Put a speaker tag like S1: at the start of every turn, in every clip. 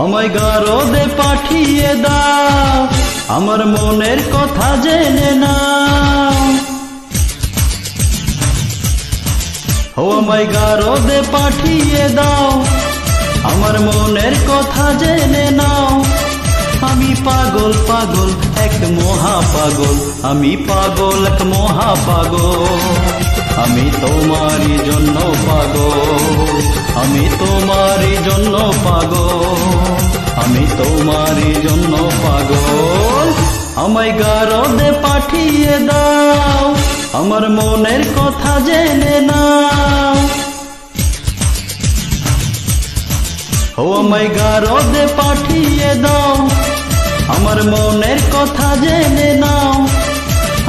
S1: আমায় গারদে পাঠিয়ে দাও, আমার মনের কথা জেনে নাও। ও আমায় গারদে পাঠিয়ে দাও, আমার মনের কথা জেনে নাও। আমি পাগল পাগল, এক মহা পাগল আমি পাগল, এক মহা পাগল আমি তোমারই জন্য পাগল। আমায় গারদে পাঠিয়ে দাও, আমার মনের কথা জেনে নাও। ও আমায় গারদে পাঠিয়ে দাও, আমার মনের কথা জেনে নাও।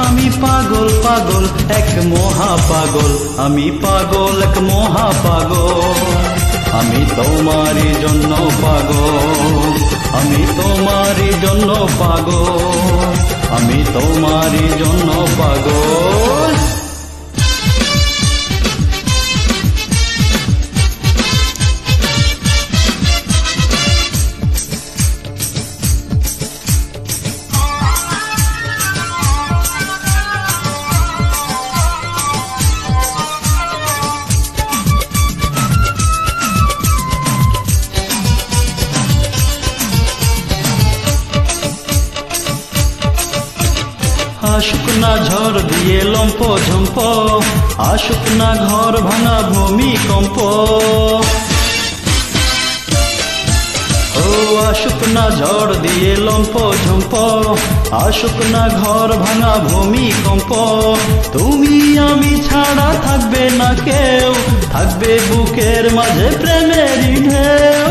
S1: আমি পাগল পাগল, এক মহা পাগল, আমি পাগল, এক মহা পাগল। আমি তোমারই জন্য পাগল। আমি তোমার জন্য পাগল আমি তোমার জন্য পাগল। আসুক না ঝড় দিয়ে লম্প ঝম্প, আসুক না ঘর ভাঙা ভূমিকম্প ও, আসুক না ঝড় দিয়ে লম্প ঝম্প, আসুক না ঘর ভাঙা ভূমিকম্প তুমি আমি ছাড়া থাকবে না কেউ, থাকবে বুকের মাঝে প্রেমের ঢেউ।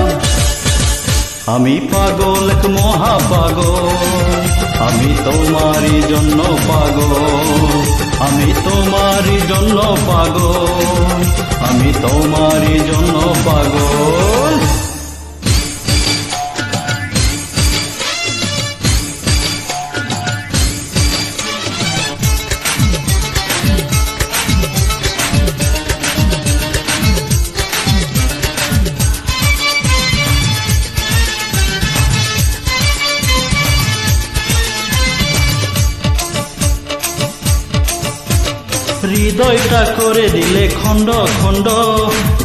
S1: আমি পাগল এক মহা পাগল আমি তোমারই জন্য পাগল। আমি তোমারই জন্য পাগল। আমি তোমারই জন্য পাগল। হৃদয়টা করে দিলে খণ্ড খণ্ড,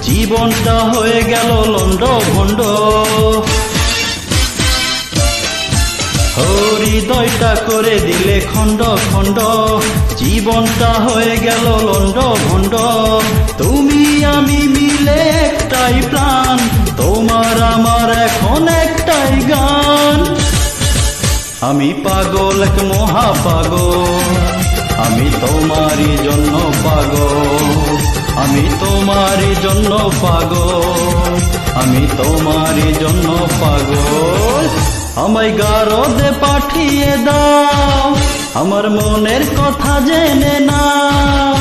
S1: জীবনটা হয়ে গেল লন্ড ভণ্ড। হৃদয়টা করে দিলে খণ্ড খণ্ড, জীবনটা হয়ে গেল লন্ড ভণ্ড। তুমি আমি মিলে একটাই প্রাণ, তোমার আমার এখন একটাই গান। আমি পাগল এক মহা পাগল তোমারই জন্য পাগল, আমি তোমারই জন্য পাগল, আমি তোমারই জন্য পাগল। আমায় গারদে পাঠিয়ে দাও, আমার মনের কথা জেনে নাও।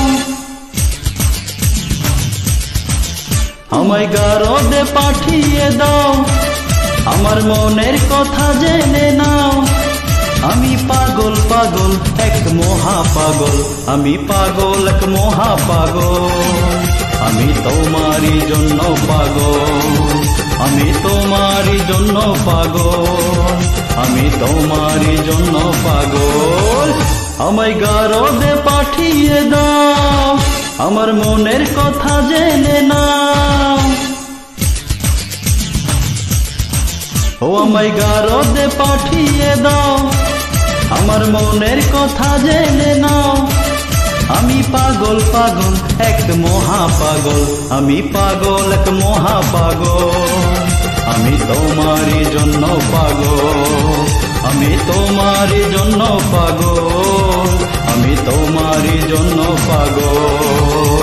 S1: আমায় গারদে পাঠিয়ে দাও, আমার মনের কথা জেনে নাও। আমি পাগল পাগল, এক মহা পাগল। আমি পাগল, এক মহা পাগল। আমি তোমারই জন্য পাগল। আমি তোমারই জন্য পাগল। আমি তোমারই জন্য পাগল। আমায় গারদে পাঠিয়ে দাও। আমার মনের কথা জেনে নাও। ও আমায় গারদে পাঠিয়ে দাও। আমার মনের কথা জেনে নাও। আমি পাগল পাগল, এক মহা পাগল আমি পাগল, এক মহা পাগল আমি তোমারই জন্য পাগল। আমি তোমারই জন্য পাগল। আমি তোমারই জন্য পাগল।